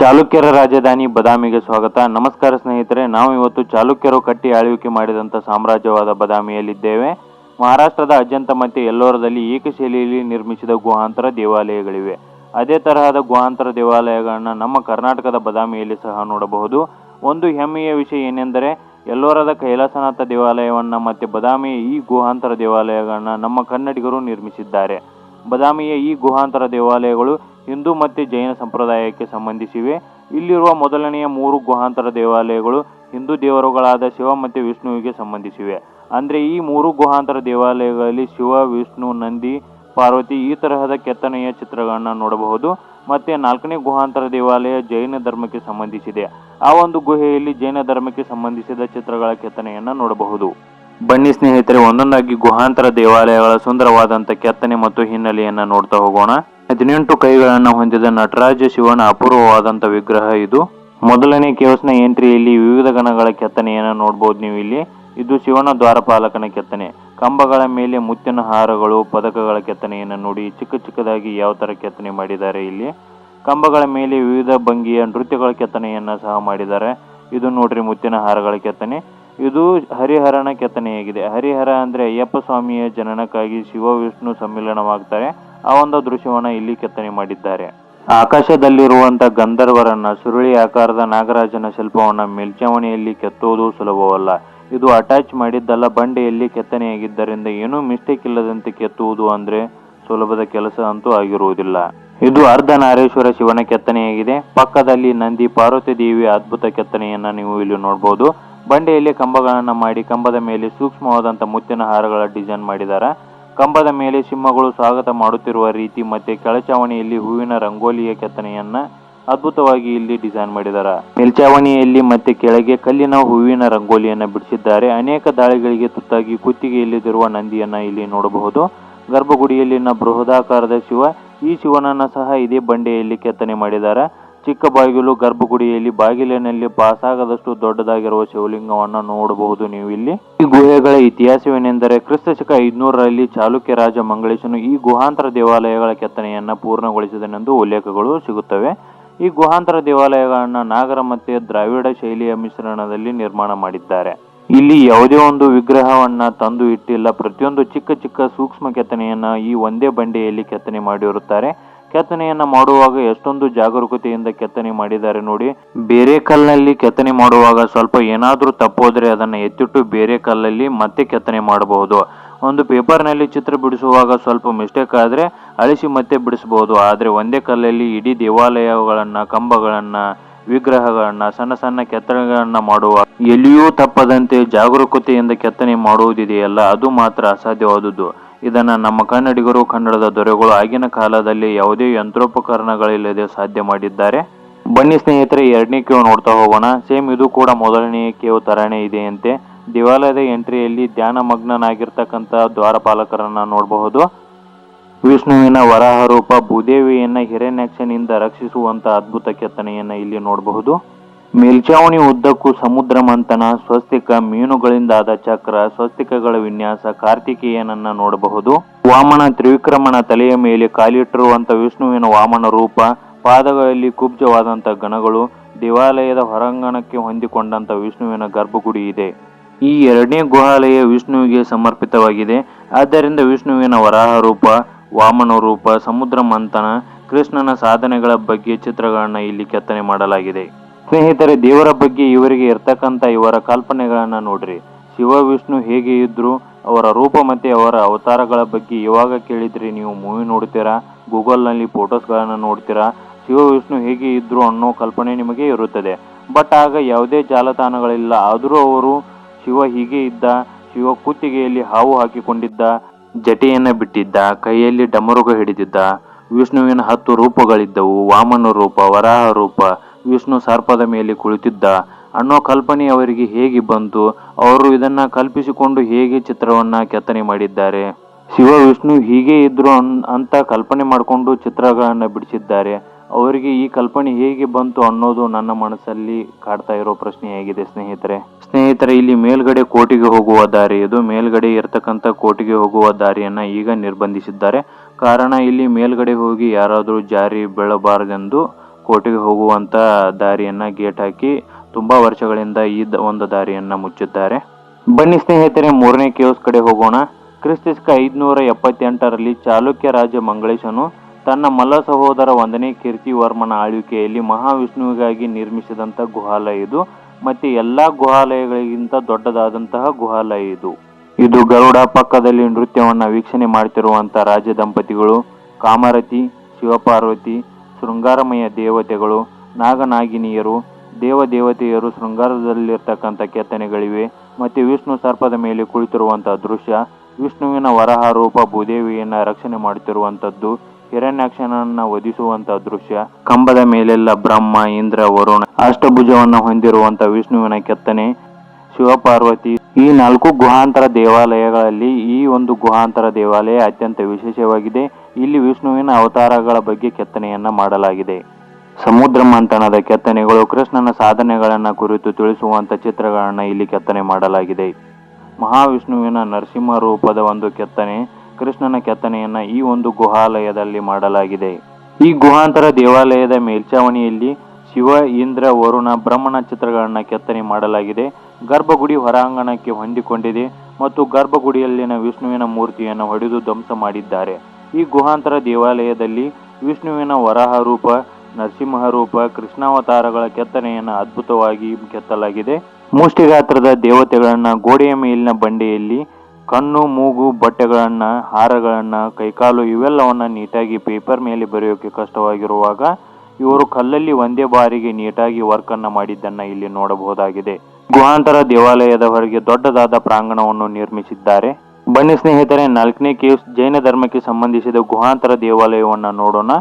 ಚಾಲುಕ್ಯರ ರಾಜಧಾನಿ ಬದಾಮಿಗೆ ಸ್ವಾಗತ. ನಮಸ್ಕಾರ ಸ್ನೇಹಿತರೆ, ನಾವು ಇವತ್ತು ಚಾಲುಕ್ಯರು ಕಟ್ಟಿ ಆಳ್ವಿಕೆ ಮಾಡಿದಂಥ ಸಾಮ್ರಾಜ್ಯವಾದ ಬದಾಮಿಯಲ್ಲಿದ್ದೇವೆ. ಮಹಾರಾಷ್ಟ್ರದ ಅಜಂತ ಮತ್ತು ಎಲ್ಲೋರದಲ್ಲಿ ಏಕಶೈಲಿಯಲ್ಲಿ ನಿರ್ಮಿಸಿದ ಗುಹಾಂತರ ದೇವಾಲಯಗಳಿವೆ. ಅದೇ ತರಹದ ಗುಹಾಂತರ ದೇವಾಲಯಗಳನ್ನು ನಮ್ಮ ಕರ್ನಾಟಕದ ಬದಾಮಿಯಲ್ಲಿ ಸಹ ನೋಡಬಹುದು. ಒಂದು ಹೆಮ್ಮೆಯ ವಿಷಯ ಏನೆಂದರೆ, ಎಲ್ಲೋರದ ಕೈಲಾಸನಾಥ ದೇವಾಲಯವನ್ನ ಮತ್ತು ಬದಾಮಿಯ ಈ ಗುಹಾಂತರ ದೇವಾಲಯಗಳನ್ನು ನಮ್ಮ ಕನ್ನಡಿಗರು ನಿರ್ಮಿಸಿದ್ದಾರೆ. ಬದಾಮಿಯ ಈ ಗುಹಾಂತರ ದೇವಾಲಯಗಳು ಹಿಂದೂ ಮತ್ತು ಜೈನ ಸಂಪ್ರದಾಯಕ್ಕೆ ಸಂಬಂಧಿಸಿವೆ. ಇಲ್ಲಿರುವ ಮೊದಲನೆಯ ಮೂರು ಗುಹಾಂತರ ದೇವಾಲಯಗಳು ಹಿಂದೂ ದೇವರುಗಳಾದ ಶಿವ ಮತ್ತು ವಿಷ್ಣುವಿಗೆ ಸಂಬಂಧಿಸಿವೆ. ಅಂದರೆ ಈ ಮೂರು ಗುಹಾಂತರ ದೇವಾಲಯಗಳಲ್ಲಿ ಶಿವ, ವಿಷ್ಣು, ನಂದಿ, ಪಾರ್ವತಿ ಈ ತರಹದ ಕೆತ್ತನೆಯ ಚಿತ್ರಗಳನ್ನು ನೋಡಬಹುದು. ಮತ್ತು ನಾಲ್ಕನೇ ಗುಹಾಂತರ ದೇವಾಲಯ ಜೈನ ಧರ್ಮಕ್ಕೆ ಸಂಬಂಧಿಸಿದೆ. ಆ ಒಂದು ಗುಹೆಯಲ್ಲಿ ಜೈನ ಧರ್ಮಕ್ಕೆ ಸಂಬಂಧಿಸಿದ ಚಿತ್ರಗಳ ಕೆತ್ತನೆಯನ್ನು ನೋಡಬಹುದು. ಬನ್ನಿ ಸ್ನೇಹಿತರೆ, ಒಂದೊಂದಾಗಿ ಗುಹಾಂತರ ದೇವಾಲಯಗಳ ಸುಂದರವಾದಂಥ ಕೆತ್ತನೆ ಮತ್ತು ಹಿನ್ನೆಲೆಯನ್ನು ನೋಡ್ತಾ ಹೋಗೋಣ. ಹದಿನೆಂಟು ಕೈಗಳನ್ನು ಹೊಂದಿದ ನಟರಾಜ ಶಿವನ ಅಪೂರ್ವವಾದಂಥ ವಿಗ್ರಹ ಇದು. ಮೊದಲನೇ ಕೇವಸ್ನ ಎಂಟ್ರಿಯಲ್ಲಿ ವಿವಿಧ ಗಣಗಳ ಕೆತ್ತನೆಯನ್ನು ನೋಡಬಹುದು ನೀವು ಇಲ್ಲಿ. ಇದು ಶಿವನ ದ್ವಾರಪಾಲಕನ ಕೆತ್ತನೆ. ಕಂಬಗಳ ಮೇಲೆ ಮುತ್ತಿನ ಹಾರಗಳು, ಪದಕಗಳ ಕೆತ್ತನೆಯನ್ನು ನೋಡಿ ಚಿಕ್ಕ ಚಿಕ್ಕದಾಗಿ ಯಾವ ಥರ ಕೆತ್ತನೆ ಮಾಡಿದ್ದಾರೆ ಇಲ್ಲಿ. ಕಂಬಗಳ ಮೇಲೆ ವಿವಿಧ ಭಂಗಿಯ ನೃತ್ಯಗಳ ಕೆತ್ತನೆಯನ್ನು ಸಹ ಮಾಡಿದ್ದಾರೆ. ಇದು ನೋಡ್ರಿ ಮುತ್ತಿನ ಹಾರಗಳ ಕೆತ್ತನೆ. ಇದು ಹರಿಹರನ ಕೆತ್ತನೆಯಾಗಿದೆ. ಹರಿಹರ ಅಂದ್ರೆ ಅಯ್ಯಪ್ಪ ಸ್ವಾಮಿಯ ಜನನಕ್ಕಾಗಿ ಶಿವ, ವಿಷ್ಣು ಸಮ್ಮಿಲನವಾಗ್ತಾರೆ. ಆ ಒಂದು ದೃಶ್ಯವನ್ನು ಇಲ್ಲಿ ಕೆತ್ತನೆ ಮಾಡಿದ್ದಾರೆ. ಆಕಾಶದಲ್ಲಿರುವಂತಹ ಗಂಧರ್ವರನ್ನ, ಸುರುಳಿ ಆಕಾರದ ನಾಗರಾಜನ ಶಿಲ್ಪವನ್ನು ಮೇಲ್ಚಾವಣಿಯಲ್ಲಿ ಕೆತ್ತುವುದು ಸುಲಭವಲ್ಲ. ಇದು ಅಟ್ಯಾಚ್ ಮಾಡಿದ್ದಲ್ಲ, ಬಂಡೆಯಲ್ಲಿ ಕೆತ್ತನೆಯಾಗಿದ್ದರಿಂದ ಏನೂ ಮಿಸ್ಟೇಕ್ ಇಲ್ಲದಂತೆ ಕೆತ್ತುವುದು ಅಂದ್ರೆ ಸುಲಭದ ಕೆಲಸ ಅಂತೂ ಆಗಿರುವುದಿಲ್ಲ. ಇದು ಅರ್ಧನಾರೇಶ್ವರ ಶಿವನ ಕೆತ್ತನೆಯಾಗಿದೆ. ಪಕ್ಕದಲ್ಲಿ ನಂದಿ ಪಾರ್ವತಿ ದೇವಿ ಅದ್ಭುತ ಕೆತ್ತನೆಯನ್ನ ನೀವು ಇಲ್ಲಿ ನೋಡಬಹುದು ಬಂಡೆಯಲ್ಲಿ ಕಂಬಗಳನ್ನ ಮಾಡಿ ಕಂಬದ ಮೇಲೆ ಸೂಕ್ಷ್ಮವಾದಂತಹ ಮುತ್ತಿನ ಹಾರಗಳ ಡಿಸೈನ್ ಮಾಡಿದ್ದಾರೆ. ಕಂಬದ ಮೇಲೆ ಸಿಂಹಗಳು ಸ್ವಾಗತ ಮಾಡುತ್ತಿರುವ ರೀತಿ ಮತ್ತೆ ಕೆಳಚಾವಣಿಯಲ್ಲಿ ಹೂವಿನ ರಂಗೋಲಿಯ ಕೆತ್ತನೆಯನ್ನ ಅದ್ಭುತವಾಗಿ ಇಲ್ಲಿ ಡಿಸೈನ್ ಮಾಡಿದ್ದಾರೆ ಮೇಲ್ಚಾವಣಿಯಲ್ಲಿ ಮತ್ತೆ ಕೆಳಗೆ ಕಲ್ಲಿನ ಹೂವಿನ ರಂಗೋಲಿಯನ್ನ ಬಿಡಿಸಿದ್ದಾರೆ. ಅನೇಕ ದಾಳಿಗಳಿಗೆ ತುತ್ತಾಗಿ ಕುತ್ತಿಗೆಯಲ್ಲಿರುವ ನಂದಿಯನ್ನ ಇಲ್ಲಿ ನೋಡಬಹುದು. ಗರ್ಭಗುಡಿಯಲ್ಲಿನ ಬೃಹದಾಕಾರದ ಶಿವ ಈ ಶಿವನನ್ನ ಸಹ ಇದೇ ಬಂಡೆಯಲ್ಲಿ ಕೆತ್ತನೆ ಮಾಡಿದ್ದಾರೆ ಚಿಕ್ಕ ಬಾಗಿಲು ಗರ್ಭಗುಡಿಯಲ್ಲಿ ಬಾಗಿಲಿನಲ್ಲಿ ಪಾಸಾಗದಷ್ಟು ದೊಡ್ಡದಾಗಿರುವ ಶಿವಲಿಂಗವನ್ನು ನೋಡಬಹುದು ನೀವು ಇಲ್ಲಿ ಈ ಗುಹೆಗಳ ಇತಿಹಾಸವೇನೆಂದರೆ ಕ್ರಿಸ್ತ ಶಕ ಐದ್ನೂರರಲ್ಲಿ ಚಾಲುಕ್ಯ ರಾಜ ಮಂಗಳೇಶನು ಈ ಗುಹಾಂತರ ದೇವಾಲಯಗಳ ಕೆತ್ತನೆಯನ್ನು ಪೂರ್ಣಗೊಳಿಸಿದನೆಂದು ಉಲ್ಲೇಖಗಳು ಸಿಗುತ್ತವೆ. ಈ ಗುಹಾಂತರ ದೇವಾಲಯಗಳನ್ನು ನಾಗರ ಮತ್ತೆ ದ್ರಾವಿಡ ಶೈಲಿಯ ಮಿಶ್ರಣದಲ್ಲಿ ನಿರ್ಮಾಣ ಮಾಡಿದ್ದಾರೆ. ಇಲ್ಲಿ ಯಾವುದೇ ಒಂದು ವಿಗ್ರಹವನ್ನ ತಂದು ಇಟ್ಟಿಲ್ಲ. ಪ್ರತಿಯೊಂದು ಚಿಕ್ಕ ಚಿಕ್ಕ ಸೂಕ್ಷ್ಮ ಕೆತ್ತನೆಯನ್ನ ಈ ಒಂದೇ ಬಂಡೆಯಲ್ಲಿ ಕೆತ್ತನೆ ಮಾಡಿರುತ್ತಾರೆ. ಕೆತ್ತನೆಯನ್ನ ಮಾಡುವಾಗ ಎಷ್ಟೊಂದು ಜಾಗರೂಕತೆಯಿಂದ ಕೆತ್ತನೆ ಮಾಡಿದ್ದಾರೆ ನೋಡಿ. ಬೇರೆ ಕಲ್ಲಿನಲ್ಲಿ ಕೆತ್ತನೆ ಮಾಡುವಾಗ ಸ್ವಲ್ಪ ಏನಾದರೂ ತಪ್ಪೋದ್ರೆ ಅದನ್ನ ಎತ್ತಿಟ್ಟು ಬೇರೆ ಕಲ್ಲಲ್ಲಿ ಮತ್ತೆ ಕೆತ್ತನೆ ಮಾಡಬಹುದು. ಒಂದು ಪೇಪರ್ನಲ್ಲಿ ಚಿತ್ರ ಬಿಡಿಸುವಾಗ ಸ್ವಲ್ಪ ಮಿಸ್ಟೇಕ್ ಆದರೆ ಅಳಿಸಿ ಮತ್ತೆ ಬಿಡಿಸಬಹುದು. ಆದರೆ ಒಂದೇ ಕಲ್ಲಲ್ಲಿ ಇಡೀ ದೇವಾಲಯಗಳನ್ನ, ಕಂಬಗಳನ್ನ, ವಿಗ್ರಹಗಳನ್ನ, ಸಣ್ಣ ಸಣ್ಣ ಕೆತ್ತನೆಗಳನ್ನ ಮಾಡುವ ಎಲ್ಲಿಯೂ ತಪ್ಪದಂತೆ ಜಾಗರೂಕತೆಯಿಂದ ಕೆತ್ತನೆ ಮಾಡುವುದಿದೆಯಲ್ಲ, ಅದು ಮಾತ್ರ ಅಸಾಧ್ಯವಾದುದು ಇದನ್ನ ನಮ್ಮ ಕನ್ನಡಿಗರು, ಕನ್ನಡದ ದೊರೆಗಳು ಆಗಿನ ಕಾಲದಲ್ಲಿ ಯಾವುದೇ ಯಂತ್ರೋಪಕರಣಗಳಿಲ್ಲದೆ ಸಾಧ್ಯ ಮಾಡಿದ್ದಾರೆ. ಬನ್ನಿ ಸ್ನೇಹಿತರೆ, ಎರಡನೇ ಕ್ಯೂ ನೋಡ್ತಾ ಹೋಗೋಣ. ಸೇಮ್ ಇದು ಕೂಡ ಮೊದಲನೆಯ ಕ್ಯೂ ತರಾನೇ ಇದೆಯಂತೆ. ದೇವಾಲಯದ ಎಂಟ್ರಿಯಲ್ಲಿ ಧ್ಯಾನ ಮಗ್ನನಾಗಿರ್ತಕ್ಕಂಥ ದ್ವಾರಪಾಲಕರನ್ನು ನೋಡಬಹುದು. ವಿಷ್ಣುವಿನ ವರಾಹ ರೂಪ ಭೂದೇವಿಯನ್ನು ಹಿರಣ್ಯಾಕ್ಷನಿಂದ ರಕ್ಷಿಸುವಂತ ಅದ್ಭುತ ಕೆತ್ತನೆಯನ್ನು ಇಲ್ಲಿ ನೋಡಬಹುದು. ಮೇಲ್ಚಾವಣಿ ಉದ್ದಕ್ಕೂ ಸಮುದ್ರ ಮಂಥನ, ಸ್ವಸ್ತಿಕ ಮೀನುಗಳಿಂದಾದ ಚಕ್ರ, ಸ್ವಸ್ತಿಕಗಳ ವಿನ್ಯಾಸ ಕಾರ್ತಿಕೇಯನನ್ನ ನೋಡಬಹುದು. ವಾಮನ ತ್ರಿವಿಕ್ರಮನ ತಲೆಯ ಮೇಲೆ ಕಾಲಿಟ್ಟಿರುವಂತ ವಿಷ್ಣುವಿನ ವಾಮನ ರೂಪ, ಪಾದಗಳಲ್ಲಿ ಕುಬ್ಜವಾದಂತ ಗಣಗಳು, ದೇವಾಲಯದ ಹೊರಾಂಗಣಕ್ಕೆ ಹೊಂದಿಕೊಂಡಂತ ವಿಷ್ಣುವಿನ ಗರ್ಭಗುಡಿ ಇದೆ. ಈ ಎರಡನೇ ಗುಹಾಲಯ ವಿಷ್ಣುವಿಗೆ ಸಮರ್ಪಿತವಾಗಿದೆ. ಆದ್ದರಿಂದ ವಿಷ್ಣುವಿನ ವರಾಹ ರೂಪ, ವಾಮನ ರೂಪ, ಸಮುದ್ರ ಮಂಥನ, ಕೃಷ್ಣನ ಸಾಧನೆಗಳ ಬಗ್ಗೆ ಚಿತ್ರಗಳನ್ನ ಇಲ್ಲಿ ಕೆತ್ತನೆ ಮಾಡಲಾಗಿದೆ. ಸ್ನೇಹಿತರೆ, ದೇವರ ಬಗ್ಗೆ ಇವರಿಗೆ ಇರ್ತಕ್ಕಂಥ ಇವರ ಕಲ್ಪನೆಗಳನ್ನು ನೋಡ್ರಿ. ಶಿವ ವಿಷ್ಣು ಹೇಗೆ ಇದ್ರು, ಅವರ ರೂಪ ಮತ್ತು ಅವರ ಅವತಾರಗಳ ಬಗ್ಗೆ ಇವಾಗ ಕೇಳಿದ್ರಿ ನೀವು ಮೂವಿ ನೋಡ್ತೀರಾ, ಗೂಗಲ್ನಲ್ಲಿ ಫೋಟೋಸ್ಗಳನ್ನು ನೋಡ್ತೀರಾ ಶಿವ ವಿಷ್ಣು ಹೇಗೆ ಇದ್ರು ಅನ್ನೋ ಕಲ್ಪನೆ ನಿಮಗೆ ಇರುತ್ತದೆ. ಬಟ್ ಆಗ ಯಾವುದೇ ಜಾಲತಾಣಗಳಿಲ್ಲ, ಆದರೂ ಅವರು ಶಿವ ಹೀಗೆ ಇದ್ದ, ಶಿವ ಕುತ್ತಿಗೆಯಲ್ಲಿ ಹಾವು ಹಾಕಿಕೊಂಡಿದ್ದ, ಜಟೆಯನ್ನ ಬಿಟ್ಟಿದ್ದ, ಕೈಯಲ್ಲಿ ಡಮರುಗ ಹಿಡಿದಿದ್ದ, ವಿಷ್ಣುವಿನ ಹತ್ತು ರೂಪಗಳಿದ್ದವು, ವಾಮನ ರೂಪ, ವರಾಹ ರೂಪ ವಿಷ್ಣು ಸರ್ಪದ ಮೇಲೆ ಕುಳಿತಿದ್ದ. ಅನ್ನೋ ಕಲ್ಪನೆ ಅವರಿಗೆ ಹೇಗೆ ಬಂತು? ಅವರು ಇದನ್ನ ಕಲ್ಪಿಸಿಕೊಂಡು ಹೇಗೆ ಚಿತ್ರವನ್ನ ಕೆತ್ತನೆ ಮಾಡಿದ್ದಾರೆ? ಶಿವ ವಿಷ್ಣು ಹೀಗೆ ಅನ್- ಅಂತ ಕಲ್ಪನೆ ಮಾಡಿಕೊಂಡು ಚಿತ್ರಗಳನ್ನ ಬಿಡಿಸಿದ್ದಾರೆ. ಅವರಿಗೆ ಈ ಕಲ್ಪನೆ ಹೇಗೆ ಬಂತು ಅನ್ನೋದು ನನ್ನ ಮನಸ್ಸಲ್ಲಿ ಕಾಡ್ತಾ ಇರೋ ಪ್ರಶ್ನೆಯಾಗಿದೆ ಸ್ನೇಹಿತರೆ. ಸ್ನೇಹಿತರೆ, ಇಲ್ಲಿ ಮೇಲ್ಗಡೆ ಕೋಟೆಗೆ ಹೋಗುವ ದಾರಿ ಇದು. ಮೇಲ್ಗಡೆ ಇರತಕ್ಕಂಥ ಕೋಟೆಗೆ ಹೋಗುವ ದಾರಿಯನ್ನ ಈಗ ನಿರ್ಬಂಧಿಸಿದ್ದಾರೆ. ಕಾರಣ, ಇಲ್ಲಿ ಮೇಲ್ಗಡೆ ಹೋಗಿ ಯಾರಾದರೂ ಜಾರಿ ಬೀಳಬಾರದೆಂದು ಕೋಟೆಗೆ ಹೋಗುವಂತ ದಾರಿಯನ್ನ ಗೇಟ್ ಹಾಕಿ ತುಂಬಾ ವರ್ಷಗಳಿಂದ ಈ ಒಂದು ದಾರಿಯನ್ನ ಮುಚ್ಚಿದ್ದಾರೆ. ಬನ್ನಿ ಸ್ನೇಹಿತರೆ, ಮೂರನೇ ಕೇವ್ಸ್ ಕಡೆ ಹೋಗೋಣ. ಕ್ರಿಸ್ತಿಸ್ಕ ಐದುನೂರ ಎಪ್ಪತ್ತೆಂಟರಲ್ಲಿ ಚಾಲುಕ್ಯ ರಾಜ ಮಂಗಳೇಶನು ತನ್ನ ಮಲ್ಲ ಸಹೋದರ ಒಂದನೇ ಕೀರ್ತಿವರ್ಮನ ಆಳ್ವಿಕೆಯಲ್ಲಿ ಮಹಾವಿಷ್ಣುವಿಗಾಗಿ ನಿರ್ಮಿಸಿದಂಥ ಗುಹಾಲಯ ಇದು ಮತ್ತೆ ಎಲ್ಲಾ ಗುಹಾಲಯಗಳಿಗಿಂತ ದೊಡ್ಡದಾದಂತಹ ಗುಹಾಲಯ ಇದು. ಇದು ಗರುಡ ಪಕ್ಕದಲ್ಲಿ ನೃತ್ಯವನ್ನ ವೀಕ್ಷಣೆ ಮಾಡ್ತಿರುವಂಥ ರಾಜ ದಂಪತಿಗಳು ಕಾಮರತಿ ಶಿವಪಾರ್ವತಿ ಶೃಂಗಾರಮಯ ದೇವತೆಗಳು, ನಾಗನಾಗಿನಿಯರು, ದೇವದೇವತೆಯರು ಶೃಂಗಾರದಲ್ಲಿರ್ತಕ್ಕಂಥ ಕೆತ್ತನೆಗಳಿವೆ ಮತ್ತು ವಿಷ್ಣು ಸರ್ಪದ ಮೇಲೆ ಕುಳಿತಿರುವಂತಹ ದೃಶ್ಯ, ವಿಷ್ಣುವಿನ ವರಹ ರೂಪ ಭೂದೇವಿಯನ್ನ ರಕ್ಷಣೆ ಮಾಡುತ್ತಿರುವಂತದ್ದು ಹಿರಣ್ಯಾಕ್ಷನನ್ನ ವಧಿಸುವಂತ ದೃಶ್ಯ, ಕಂಬದ ಮೇಲೆಲ್ಲ ಬ್ರಹ್ಮ, ಇಂದ್ರ, ವರುಣ ಅಷ್ಟಭುಜವನ್ನ ಹೊಂದಿರುವಂತ ವಿಷ್ಣುವಿನ ಕೆತ್ತನೆ, ಶಿವಪಾರ್ವತಿ. ಈ ನಾಲ್ಕು ಗುಹಾಂತರ ದೇವಾಲಯಗಳಲ್ಲಿ ಈ ಒಂದು ಗುಹಾಂತರ ದೇವಾಲಯ ಅತ್ಯಂತ ವಿಶೇಷವಾಗಿದೆ. ಇಲ್ಲಿ ವಿಷ್ಣುವಿನ ಅವತಾರಗಳ ಬಗ್ಗೆ ಕೆತ್ತನೆಯನ್ನ ಮಾಡಲಾಗಿದೆ. ಸಮುದ್ರ ಮಂಥನದ ಕೆತ್ತನೆಗಳು ಕೃಷ್ಣನ ಸಾಧನೆಗಳನ್ನ ಕುರಿತು ತಿಳಿಸುವಂತ ಚಿತ್ರಗಳನ್ನು ಇಲ್ಲಿ ಕೆತ್ತನೆ ಮಾಡಲಾಗಿದೆ. ಮಹಾವಿಷ್ಣುವಿನ ನರಸಿಂಹ ರೂಪದ ಒಂದು ಕೆತ್ತನೆ ಕೃಷ್ಣನ ಕೆತ್ತನೆಯನ್ನ ಈ ಒಂದು ಗುಹಾಲಯದಲ್ಲಿ ಮಾಡಲಾಗಿದೆ. ಈ ಗುಹಾಂತರ ದೇವಾಲಯದ ಮೇಲ್ಚಾವಣಿಯಲ್ಲಿ ಶಿವ, ಇಂದ್ರ, ವರುಣ ಬ್ರಹ್ಮಣ ಚಿತ್ರಗಳನ್ನು ಕೆತ್ತನೆ ಮಾಡಲಾಗಿದೆ. ಗರ್ಭಗುಡಿ ಹೊರಾಂಗಣಕ್ಕೆ ಹೊಂದಿಕೊಂಡಿದೆ ಮತ್ತು ಗರ್ಭಗುಡಿಯಲ್ಲಿನ ವಿಷ್ಣುವಿನ ಮೂರ್ತಿಯನ್ನು ಹೊಡೆದು ಧ್ವಂಸ ಮಾಡಿದ್ದಾರೆ. ಈ ಗುಹಾಂತರ ದೇವಾಲಯದಲ್ಲಿ ವಿಷ್ಣುವಿನ ವರಾಹ ರೂಪ ನರಸಿಂಹ ರೂಪ ಕೃಷ್ಣಾವತಾರಗಳ ಕೆತ್ತನೆಯನ್ನು ಅದ್ಭುತವಾಗಿ ಕೆತ್ತಲಾಗಿದೆ. ಮುಷ್ಟಿಗಾತ್ರದ ದೇವತೆಗಳನ್ನ ಗೋಡೆಯ ಮೇಲಿನ ಬಂಡೆಯಲ್ಲಿ ಕಣ್ಣು, ಮೂಗು, ಬಟ್ಟೆಗಳನ್ನ, ಹಾರಗಳನ್ನು, ಕೈಕಾಲು ಇವೆಲ್ಲವನ್ನ ನೀಟಾಗಿ ಪೇಪರ್ ಮೇಲೆ ಬರೆಯೋಕೆ ಕಷ್ಟವಾಗಿರುವಾಗ ಇವರು ಕಲ್ಲಲ್ಲಿ ಒಂದೇ ಬಾರಿಗೆ ನೀಟಾಗಿ ವರ್ಕ್ ಅನ್ನ ಮಾಡಿದ್ದನ್ನ ಇಲ್ಲಿ ನೋಡಬಹುದಾಗಿದೆ. ಗುಹಾಂತರ ದೇವಾಲಯದ ಹೊರಗೆ ದೊಡ್ಡದಾದ ಪ್ರಾಂಗಣವನ್ನು ನಿರ್ಮಿಸಿದ್ದಾರೆ. ಬನ್ನಿ ಸ್ನೇಹಿತರೆ, ನಾಲ್ಕನೇ ಕೇವ್ಸ್ ಜೈನ ಧರ್ಮಕ್ಕೆ ಸಂಬಂಧಿಸಿದ ಗುಹಾಂತರ ದೇವಾಲಯವನ್ನು ನೋಡೋಣ.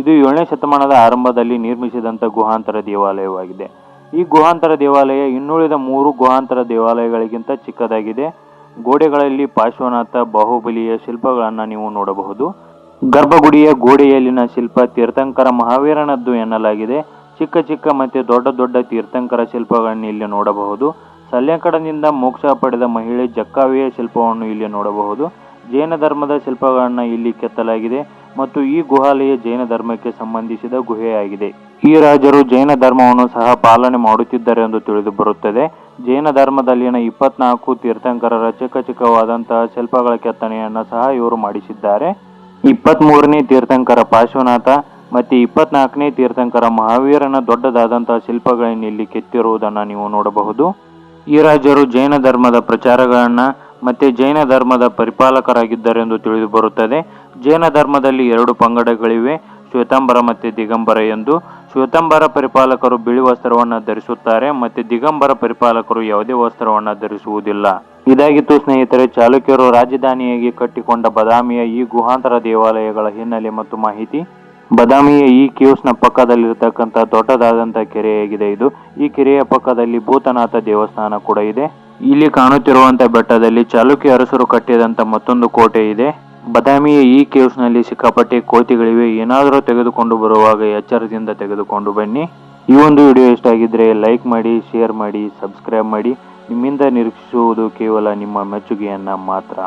ಇದು ಏಳನೇ ಶತಮಾನದ ಆರಂಭದಲ್ಲಿ ನಿರ್ಮಿಸಿದಂಥ ಗುಹಾಂತರ ದೇವಾಲಯವಾಗಿದೆ. ಈ ಗುಹಾಂತರ ದೇವಾಲಯ ಇನ್ನುಳಿದ ಮೂರು ಗುಹಾಂತರ ದೇವಾಲಯಗಳಿಗಿಂತ ಚಿಕ್ಕದಾಗಿದೆ. ಗೋಡೆಗಳಲ್ಲಿ ಪಾರ್ಶ್ವನಾಥ, ಬಾಹುಬಲಿಯ ಶಿಲ್ಪಗಳನ್ನು ನೀವು ನೋಡಬಹುದು. ಗರ್ಭಗುಡಿಯ ಗೋಡೆಯಲ್ಲಿನ ಶಿಲ್ಪ ತೀರ್ಥಂಕರ ಮಹಾವೀರನದ್ದು ಎನ್ನಲಾಗಿದೆ. ಚಿಕ್ಕ ಚಿಕ್ಕ ಮತ್ತು ದೊಡ್ಡ ದೊಡ್ಡ ತೀರ್ಥಂಕರ ಶಿಲ್ಪಗಳನ್ನು ಇಲ್ಲಿ ನೋಡಬಹುದು. ಸಲ್ಯಂಕಡದಿಂದ ಮೋಕ್ಷ ಪಡೆದ ಮಹಿಳೆ ಜಕ್ಕಾವಿಯ ಶಿಲ್ಪವನ್ನು ಇಲ್ಲಿ ನೋಡಬಹುದು. ಜೈನ ಧರ್ಮದ ಶಿಲ್ಪಗಳನ್ನು ಇಲ್ಲಿ ಕೆತ್ತಲಾಗಿದೆ ಮತ್ತು ಈ ಗುಹಾಲಯ ಜೈನ ಧರ್ಮಕ್ಕೆ ಸಂಬಂಧಿಸಿದ ಗುಹೆಯಾಗಿದೆ. ಈ ರಾಜರು ಜೈನ ಧರ್ಮವನ್ನು ಸಹ ಪಾಲನೆ ಮಾಡುತ್ತಿದ್ದಾರೆ ಎಂದು ತಿಳಿದು ಬರುತ್ತದೆ. ಜೈನ ಧರ್ಮದಲ್ಲಿನ ಇಪ್ಪತ್ನಾಲ್ಕು ತೀರ್ಥಂಕರರ ಚಿಕ್ಕ ಚಿಕ್ಕವಾದಂತಹ ಶಿಲ್ಪಗಳ ಕೆತ್ತನೆಯನ್ನು ಸಹ ಇವರು ಮಾಡಿಸಿದ್ದಾರೆ. ಇಪ್ಪತ್ತ್ ಮೂರನೇ ತೀರ್ಥಂಕರ ಪಾರ್ಶ್ವನಾಥ ಮತ್ತು ಇಪ್ಪತ್ನಾಲ್ಕನೇ ತೀರ್ಥಂಕರ ಮಹಾವೀರನ ದೊಡ್ಡದಾದಂತಹ ಶಿಲ್ಪಗಳನ್ನು ಇಲ್ಲಿ ಕೆತ್ತಿರುವುದನ್ನು ನೀವು ನೋಡಬಹುದು. ಈ ರಾಜರು ಜೈನ ಧರ್ಮದ ಪ್ರಚಾರಗಳನ್ನ ಮತ್ತೆ ಜೈನ ಧರ್ಮದ ಪರಿಪಾಲಕರಾಗಿದ್ದಾರೆಂದು ತಿಳಿದು ಬರುತ್ತದೆ. ಜೈನ ಧರ್ಮದಲ್ಲಿ ಎರಡು ಪಂಗಡಗಳಿವೆ, ಶ್ವೇತಾಂಬರ ಮತ್ತು ದಿಗಂಬರ ಎಂದು. ಶ್ವೇತಾಂಬರ ಪರಿಪಾಲಕರು ಬಿಳಿ ವಸ್ತ್ರವನ್ನ ಧರಿಸುತ್ತಾರೆ, ಮತ್ತೆ ದಿಗಂಬರ ಪರಿಪಾಲಕರು ಯಾವುದೇ ವಸ್ತ್ರವನ್ನ ಧರಿಸುವುದಿಲ್ಲ. ಇದಾಗಿತ್ತು ಸ್ನೇಹಿತರೆ, ಚಾಲುಕ್ಯರು ರಾಜಧಾನಿಯಾಗಿ ಕಟ್ಟಿಕೊಂಡ ಬದಾಮಿಯ ಈ ಗುಹಾಂತರ ದೇವಾಲಯಗಳ ಹಿನ್ನೆಲೆ ಮತ್ತು ಮಾಹಿತಿ. ಬದಾಮಿಯ ಈ ನ ಪಕ್ಕದಲ್ಲಿರ್ತಕ್ಕಂಥ ದೊಡ್ಡದಾದಂಥ ಕೆರೆಯಾಗಿದೆ ಇದು. ಈ ಕೆರೆಯ ಪಕ್ಕದಲ್ಲಿ ಭೂತನಾಥ ದೇವಸ್ಥಾನ ಕೂಡ ಇದೆ. ಇಲ್ಲಿ ಕಾಣುತ್ತಿರುವಂತ ಬೆಟ್ಟದಲ್ಲಿ ಚಾಲುಕ್ಯ ಅರಸರು ಕಟ್ಟಿದಂತ ಮತ್ತೊಂದು ಕೋಟೆ ಇದೆ. ಬದಾಮಿಯ ಈ ಕೇವ್ಸ್ನಲ್ಲಿ ಸಿಕ್ಕಾಪಟ್ಟೆ ಕೋತಿಗಳಿವೆ. ಏನಾದರೂ ತೆಗೆದುಕೊಂಡು ಬರುವಾಗ ಎಚ್ಚರದಿಂದ ತೆಗೆದುಕೊಂಡು ಬನ್ನಿ. ಈ ಒಂದು ವಿಡಿಯೋ ಇಷ್ಟ ಆಗಿದ್ರೆ ಲೈಕ್ ಮಾಡಿ, ಶೇರ್ ಮಾಡಿ, ಸಬ್ಸ್ಕ್ರೈಬ್ ಮಾಡಿ. ನಿಮ್ಮಿಂದ ನಿರೀಕ್ಷಿಸುವುದು ಕೇವಲ ನಿಮ್ಮ ಮೆಚ್ಚುಗೆಯನ್ನ ಮಾತ್ರ.